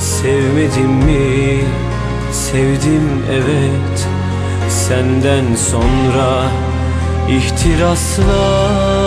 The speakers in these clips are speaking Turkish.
sevmedim mi? Sevdim evet Senden sonra ihtirasla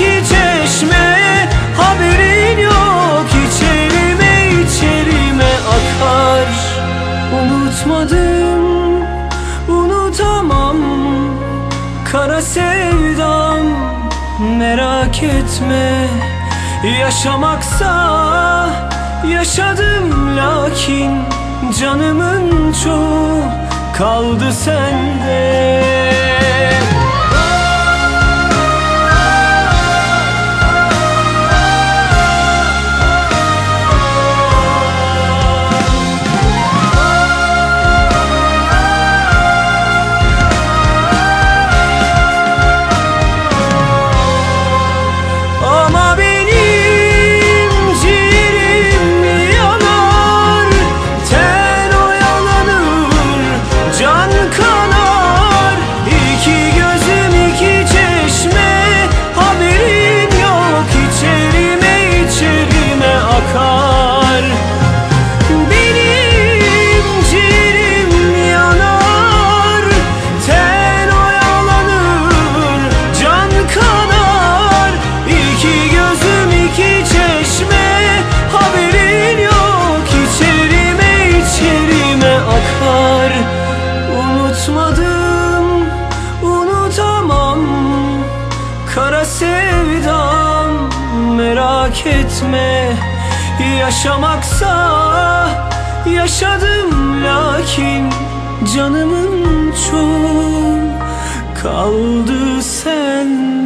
iki çeşme Haberin yok içerime içerime akar. Unutmadım, unutamam Kara sevdam merak etme. Yaşamaksa yaşadım lakin Canımın çoğu kaldı sende etme Yaşamaksa yaşadım lakin Canımın çoğu kaldı sen